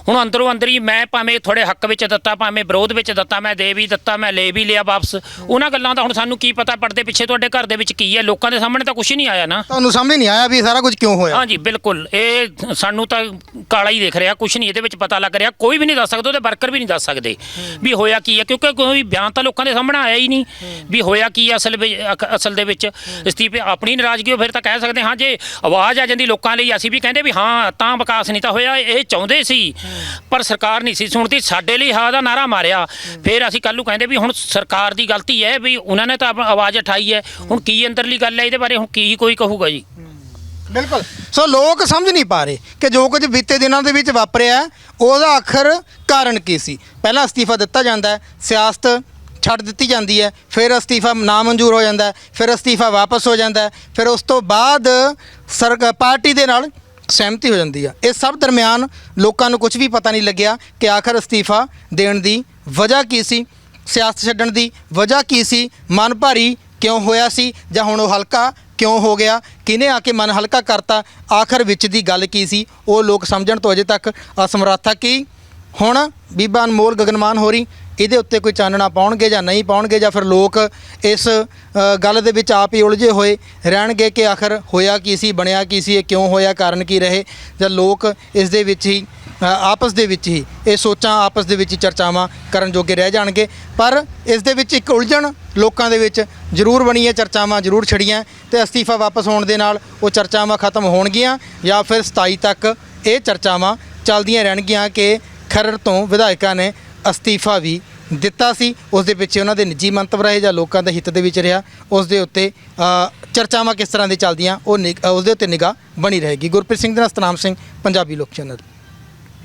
ਹੁਣ ਅੰਦਰੋਂ ਅੰਦਰ ਹੀ ਮੈਂ ਭਾਵੇਂ ਤੁਹਾਡੇ ਹੱਕ ਵਿੱਚ ਦਿੱਤਾ ਭਾਵੇਂ ਵਿਰੋਧ ਵਿੱਚ ਦਿੱਤਾ ਮੈਂ ਦੇ ਵੀ ਦਿੱਤਾ ਮੈਂ ਲੈ ਵੀ ਲਿਆ ਵਾਪਸ। ਉਹਨਾਂ ਗੱਲਾਂ ਦਾ ਹੁਣ ਸਾਨੂੰ ਕੀ ਪਤਾ ਪਰਦੇ ਪਿੱਛੇ ਤੁਹਾਡੇ ਘਰ ਦੇ ਵਿੱਚ ਕੀ ਹੈ? ਲੋਕਾਂ ਦੇ ਸਾਹਮਣੇ ਤਾਂ ਕੁਝ ਨਹੀਂ ਆਇਆ ਨਾ। ਤੁਹਾਨੂੰ ਸਮਝ ਨਹੀਂ ਆਇਆ ਵੀ ਇਹ ਸਾਰਾ ਕੁਝ ਕਿਉਂ ਹੋਇਆ? ਹਾਂਜੀ ਬਿਲਕੁਲ। ਇਹ ਸਾਨੂੰ ਤਾਂ ਕਾਲਾ ਹੀ ਦਿਖ ਰਿਹਾ ਕੁਝ ਨਹੀਂ ਇਹਦੇ ਵਿੱਚ ਪਤਾ ਲੱਗ ਰਿਹਾ ਕੋਈ ਵੀ ਨਹੀਂ ਦੱਸ ਸਕਦਾ ਉਹਦੇ ਵਰਕਰ ਵੀ ਨਹੀਂ ਦੱਸ ਸਕਦੇ ਵੀ ਹੋਇਆ ਕੀ ਹੈ ਕਿਉਂਕਿ ਕੋਈ ਬਿਆਨ ਤਾਂ ਲੋਕਾਂ ਦੇ ਸਾਹਮਣੇ ਆਇਆ ਹੀ ਨਹੀਂ ਵੀ ਹੋਇਆ ਕੀ ਹੈ ਅਸਲ ਵਿੱਚ ਅਕ- ਅਸਲ ਦੇ ਵਿੱਚ। ਅਸਤੀਫੇ ਆਪਣੀ ਨਾਰਾਜ਼ਗੀ ਹੋ ਫਿਰ ਤਾਂ ਕਹਿ ਸਕਦੇ ਹਾਂ ਜੇ ਆਵਾਜ਼ ਆ ਜਾਂਦੀ ਲੋਕਾਂ ਲਈ ਅਸੀਂ ਵੀ ਕਹਿੰਦੇ ਵੀ ਹਾਂ ਤਾਂ ਵਿਕਾਸ ਨਹੀਂ ਤਾਂ ਹੋਇਆ ਇਹ ਚਾਹੁੰਦੇ ਸੀ ਪਰ ਸਰਕਾਰ ਨਹੀਂ ਸੀ ਸੁਣਦੀ ਸਾਡੇ ਲਈ ਹਾਂ ਦਾ ਨਾਰਾ ਮਾਰਿਆ। ਫਿਰ ਅਸੀਂ ਕੱਲ੍ਹ ਨੂੰ ਕਹਿੰਦੇ ਵੀ ਹੁਣ ਸਰਕਾਰ ਦੀ ਗਲਤੀ ਹੈ ਵੀ ਉਹਨਾਂ ਨੇ ਤਾਂ ਆਪ- ਆਵਾਜ਼ ਉਠਾਈ ਹੈ। ਹੁਣ ਕੀ ਅੰਦਰਲੀ ਗੱਲ ਹੈ ਇਹਦੇ ਬਾਰੇ ਹੁਣ ਕੀ ਕੋਈ ਕਹੂਗਾ ਜੀ? ਬਿਲਕੁਲ। ਸੋ ਲੋਕ ਸਮਝ ਨਹੀਂ ਪਾ ਰਹੇ ਕਿ ਜੋ ਕੁਝ ਬੀਤੇ ਦਿਨਾਂ ਦੇ ਵਿੱਚ ਵਾਪਰਿਆ, ਉਹਦਾ ਆਖਰ ਕਾਰਨ ਕੀ ਸੀ? ਪਹਿਲਾਂ ਅਸਤੀਫਾ ਦਿੱਤਾ ਜਾਂਦਾ ਹੈ, ਸਿਆਸਤ ਛੱਡ ਦਿੱਤੀ ਜਾਂਦੀ ਹੈ, ਫਿਰ ਅਸਤੀਫਾ ਨਾ ਮਨਜ਼ੂਰ ਹੋ ਜਾਂਦਾ ਹੈ, ਫਿਰ ਅਸਤੀਫਾ ਵਾਪਸ ਹੋ ਜਾਂਦਾ ਹੈ, ਫਿਰ ਉਸ ਤੋਂ ਬਾਅਦ ਸਰ ਪਾਰਟੀ ਦੇ ਨਾਲ ਸਹਿਮਤੀ ਹੋ ਜਾਂਦੀ ਹੈ। ਇਹ ਸਭ ਦਰਮਿਆਨ ਲੋਕਾਂ ਨੂੰ ਕੁਝ ਵੀ ਪਤਾ ਨਹੀਂ ਲੱਗਿਆ ਕਿ ਆਖਰ ਅਸਤੀਫਾ ਦੇਣ ਦੀ ਵਜ੍ਹਾ ਕੀ ਸੀ, ਸਿਆਸਤ ਛੱਡਣ ਦੀ ਵਜ੍ਹਾ ਕੀ ਸੀ, ਮਨ ਭਾਰੀ ਕਿਉਂ ਹੋਇਆ ਸੀ ਜਾਂ ਹੁਣ ਉਹ ਹਲਕਾ ਕਿਉਂ ਹੋ ਗਿਆ? ਕਿਹਨੇ ਆ ਕੇ ਮਨ ਹਲਕਾ ਕਰਤਾ? ਆਖਰ ਵਿੱਚ ਦੀ ਗੱਲ ਕੀ ਸੀ? ਉਹ ਲੋਕ ਸਮਝਣ ਤੋਂ ਅਜੇ ਤੱਕ ਅਸਮਰੱਥ ਆ ਕਿ ਹੁਣ ਬੀਬਾ ਅਨਮੋਲ ਗਗਨਮਾਨ ਹੋਰੀ, ਇਹਦੇ ਉੱਤੇ ਕੋਈ ਚਾਨਣਾ ਪਾਉਣਗੇ ਜਾਂ ਨਹੀਂ ਪਾਉਣਗੇ ਜਾਂ ਫਿਰ ਲੋਕ ਇਸ ਗੱਲ ਦੇ ਵਿੱਚ ਆਪ ਹੀ ਉਲਝੇ ਹੋਏ, ਰਹਿਣਗੇ ਕਿ ਆਖਰ ਹੋਇਆ ਕੀ ਸੀ, ਬਣਿਆ ਕੀ ਸੀ, ਇਹ ਕਿਉਂ ਹੋਇਆ, ਕਾਰਨ ਕੀ ਰਹੇ? ਜਾਂ ਲੋਕ ਇਸ ਦੇ ਵਿੱਚ ਹੀ ਆਪਸ ਦੇ ਵਿੱਚ ਹੀ ਇਹ ਸੋਚਾਂ ਆਪਸ ਦੇ ਵਿੱਚ ਹੀ ਚਰਚਾਵਾਂ ਕਰਨ ਜੋਗੇ ਰਹਿ ਜਾਣਗੇ। ਪਰ ਇਸ ਦੇ ਵਿੱਚ ਇੱਕ ਉਲਝਣ ਲੋਕਾਂ ਦੇ ਵਿੱਚ ਜ਼ਰੂਰ ਬਣੀ ਹੈ ਚਰਚਾਵਾਂ ਜ਼ਰੂਰ ਛੜੀਆਂ ਤੇ ਅਸਤੀਫਾ ਵਾਪਸ ਹੋਣ ਦੇ ਨਾਲ ਉਹ ਚਰਚਾਵਾਂ ਖਤਮ ਹੋਣਗੀਆਂ ਜਾਂ ਫਿਰ 27 ਤੱਕ ਇਹ ਚਰਚਾਵਾਂ ਚੱਲਦੀਆਂ ਰਹਿਣਗੀਆਂ ਕਿ ਖਰੜ ਤੋਂ ਵਿਧਾਇਕਾਂ ਨੇ ਅਸਤੀਫਾ ਵੀ ਦਿੱਤਾ ਸੀ। ਉਸ ਦੇ ਪਿੱਛੇ ਉਹਨਾਂ ਦੇ ਨਿੱਜੀ ਮੰਤਵ ਰਹੇ ਜਾਂ ਲੋਕਾਂ ਦੇ ਹਿੱਤ ਦੇ ਵਿੱਚ ਰਿਹਾ। ਉਸ ਦੇ ਉੱਤੇ ਚਰਚਾਵਾਂ ਕਿਸ ਤਰ੍ਹਾਂ ਦੀ ਚੱਲਦੀਆਂ ਉਹ ਨਿਗ- ਉਸ ਦੇ ਉੱਤੇ ਨਿਗਾਹ ਬਣੀ ਰਹੇਗੀ। ਗੁਰਪ੍ਰੀਤ ਸਿੰਘ ਦੇ ਨਾਲ ਸਤਨਾਮ ਸਿੰਘ, ਪੰਜਾਬੀ ਲੋਕ ਚੈਨਲ।